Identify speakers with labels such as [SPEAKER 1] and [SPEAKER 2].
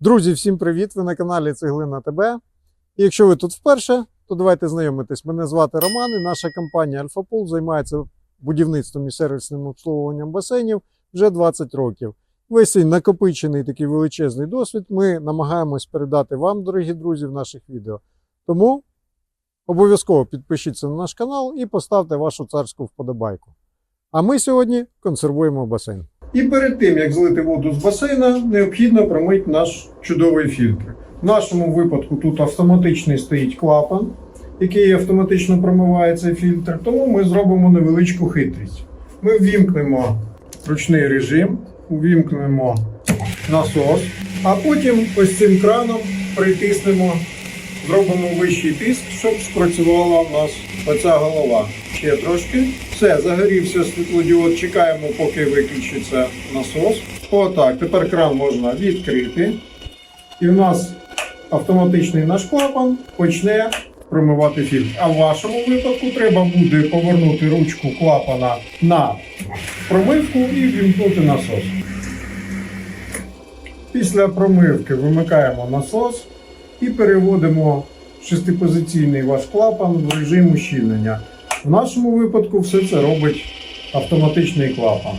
[SPEAKER 1] Друзі, всім привіт! Ви на каналі Цеглина ТБ. І якщо ви тут вперше, то давайте знайомитись. Мене звати Роман і наша компанія Альфапул займається будівництвом і сервісним обслуговуванням басейнів вже 20 років. Весь цей накопичений такий величезний досвід ми намагаємось передати вам, дорогі друзі, в наших відео. Тому обов'язково підпишіться на наш канал і поставте вашу царську вподобайку. А ми сьогодні консервуємо басейн. І перед тим, як злити воду з басейна, необхідно промити наш чудовий фільтр. В нашому випадку тут автоматичний стоїть клапан, який автоматично промиває цей фільтр, тому ми зробимо невеличку хитрість. Ми ввімкнемо ручний режим, увімкнемо насос, а потім ось цим краном притиснемо, зробимо вищий тиск, щоб спрацювала у нас оця голова. Ще трошки. Все, загорівся світлодіод, чекаємо, поки виключиться насос. Отак, тепер кран можна відкрити. І в нас автоматичний наш клапан почне промивати фільтр. А в вашому випадку треба буде повернути ручку клапана на промивку і вімкнути насос. Після промивки вимикаємо насос і переводимо шестипозиційний ваш клапан в режим ущільнення. В нашому випадку все це робить автоматичний клапан.